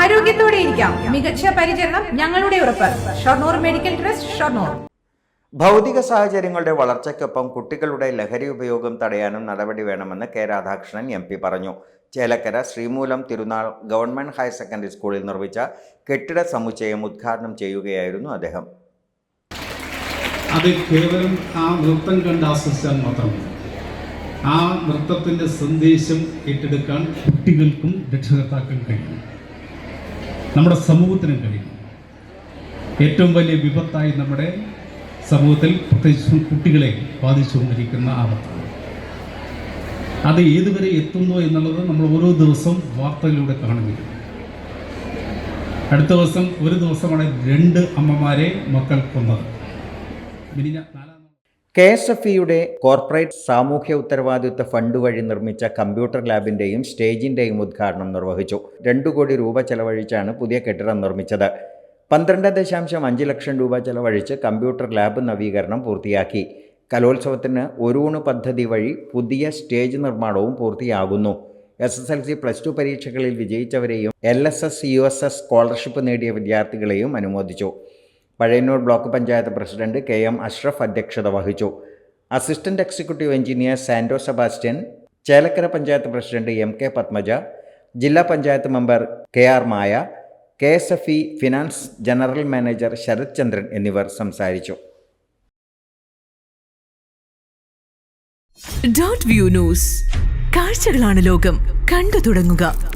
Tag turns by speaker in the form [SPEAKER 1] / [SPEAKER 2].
[SPEAKER 1] ആരോഗ്യത്തോടെ ഇരിക്കാം മികച്ച പരിചരണം ഞങ്ങളുടെ ഉറപ്പ് ഷൊർണൂർ മെഡിക്കൽ ട്രസ്റ്റ് ഷൊർണൂർ
[SPEAKER 2] ഭൗതിക സാഹചര്യങ്ങളുടെ വളർച്ചയ്ക്കൊപ്പം കുട്ടികളുടെ ലഹരി ഉപയോഗം തടയാനും നടപടി വേണമെന്ന് കെ രാധാകൃഷ്ണൻ എം പി പറഞ്ഞു ചേലക്കര ശ്രീമൂലം തിരുനാൾ ഗവൺമെന്റ് ഹയർ സെക്കൻഡറി സ്കൂളിൽ നിർമ്മിച്ച കെട്ടിട സമുച്ചയം ഉദ്ഘാടനം ചെയ്യുകയായിരുന്നു അദ്ദേഹം
[SPEAKER 3] അത് കേവലം ആ നൃത്തം കണ്ട് ആസ്വദിച്ചാൽ മാത്രം ആ നൃത്തത്തിന്റെ സന്ദേശം ഏറ്റെടുക്കാൻ കുട്ടികൾക്കും രക്ഷകർത്താക്കാൻ കഴിയും നമ്മുടെ സമൂഹത്തിനും കഴിയും ഏറ്റവും വലിയ വിപത്തായി നമ്മുടെ സമൂഹത്തിൽ പ്രത്യേകിച്ച് കുട്ടികളെ ബാധിച്ചുകൊണ്ടിരിക്കുന്ന ആപത്താണ് അത് ഏതുവരെ എത്തുന്നു എന്നുള്ളത് നമ്മൾ ഓരോ ദിവസവും വാർത്തകളിലൂടെ കാണുന്നു അടുത്ത ദിവസം ഒരു ദിവസമാണ് രണ്ട് അമ്മമാരെ മക്കൾ കൊന്നത്
[SPEAKER 2] മിനിഞ്ഞ കെ എസ് എഫ് ഇയുടെ കോർപ്പറേറ്റ് സാമൂഹ്യ ഉത്തരവാദിത്വ ഫണ്ട് വഴി നിർമ്മിച്ച കമ്പ്യൂട്ടർ ലാബിന്റെയും സ്റ്റേജിന്റെയും ഉദ്ഘാടനം നിർവഹിച്ചു രണ്ടു കോടി രൂപ ചെലവഴിച്ചാണ് പുതിയ കെട്ടിടം നിർമ്മിച്ചത് പന്ത്രണ്ട് ദശാംശം അഞ്ച് ലക്ഷം രൂപ ചെലവഴിച്ച് കമ്പ്യൂട്ടർ ലാബ് നവീകരണം പൂർത്തിയാക്കി കലോത്സവത്തിന് ഒരുവൂണ് പദ്ധതി വഴി പുതിയ സ്റ്റേജ് നിർമ്മാണവും പൂർത്തിയാകുന്നു S S L C plus two പരീക്ഷകളിൽ വിജയിച്ചവരെയും L S S U S S scholarship നേടിയ വിദ്യാർത്ഥികളെയും അനുമോദിച്ചു Pazhayannur block panchayat president K M Ashraf അധ്യക്ഷത വഹിച്ചു assistant executive engineer Sando Sebastian Chelakkara panchayat president M K Padmaja ജില്ലാ panchayat member K R Maya K S F E finance general manager Sarath Chandran എന്നിവർ സംസാരിച്ചു ഡോട്ട് വ്യൂ ന്യൂസ് കാഴ്ചകളാണ് ലോകം കണ്ടു തുടങ്ങുക